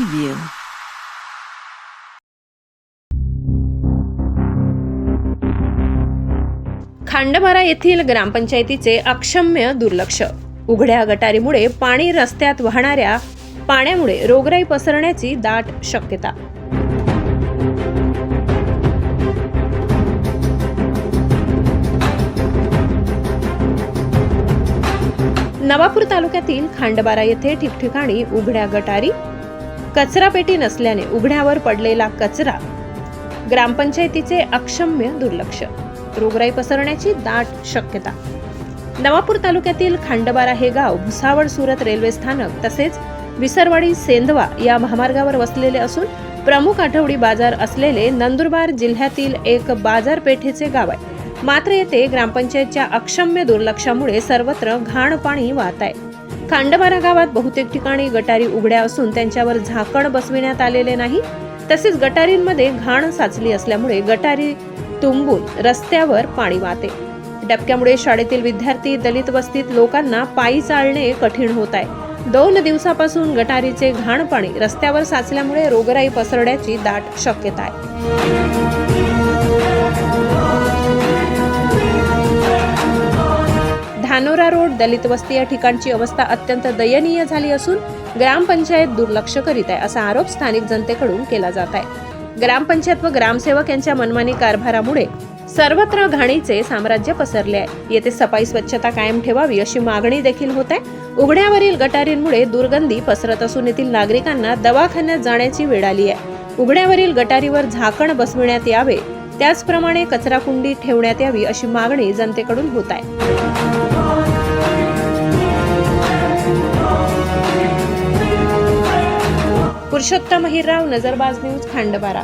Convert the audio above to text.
preview. Khandbara येथील ग्रामपंचायतीचे अक्षम्य दुर्लक्ष उघड्या गटारीमुळे पाणी रस्त्यात वाहणाऱ्या पाण्यामुळे रोगराई पसरण्याची दाट शक्यता नवापूर तालुक्यातील खांडबारा येथे ठिकठिकाणी उघड्या गटारी कचरापेटी नसल्याने उघड्यावर पडलेला कचरा ग्रामपंचायतीचे अक्षम्य दुर्लक्ष. रोगराई पसरण्याची दाट शक्यता. नवापूर तालुक्यातील खांडबारा हे गाव भुसावळ सुरत रेल्वे स्थानक तसेच विसरवाडी सेंदवा या महामार्गावर वसलेले असून प्रमुख आठवडी बाजार असलेले नंदुरबार जिल्ह्यातील एक बाजारपेठेचे गाव आहे. मात्र येथे ग्रामपंचायतच्या अक्षम्य दुर्लक्षामुळे सर्वत्र घाण पाणी वाहत आहे. खांडबारा गावात बहुतेक ठिकाणी गटारी उघड्या असून त्यांच्यावर झाकण बसविण्यात आलेले नाही. तसेच गटारींमध्ये घाण साचली असल्यामुळे गटारी तुंबून रस्त्यावर पाणी वाहते. डबक्यामुळे शाळेतील विद्यार्थी दलित वस्तीत लोकांना पायी चालणे कठीण होत आहे. दोन दिवसापासून गटारीचे घाण पाणी रस्त्यावर साचल्यामुळे रोगराई पसरण्याची दाट शक्यता आहे. धानोरा दलित वस्ती या ठिकाणची अवस्था अत्यंत दयनीय झाली असून ग्रामपंचायत दुर्लक्ष करीत आहे असा आरोप स्थानिक जनतेकडून केला जात आहे. ग्रामपंचायत व ग्रामसेवक यांच्या मनमानी कारभारामुळे सर्वत्र घाणीचे साम्राज्य पसरले आहे. येथे सफाई स्वच्छता कायम ठेवावी अशी मागणी देखील होत आहे. उघड्यावरील गटारींमुळे दुर्गंधी पसरत असून येथील नागरिकांना दवाखान्यात जाण्याची वेळ आली आहे. उघड्यावरील गटारीवर झाकण बसविण्यात यावे त्याचप्रमाणे कचराकुंडी ठेवण्यात यावी अशी मागणी जनतेकडून होत आहे. पुरुषोत्तम हिरराव नजरबाज न्यूज खांडबारा.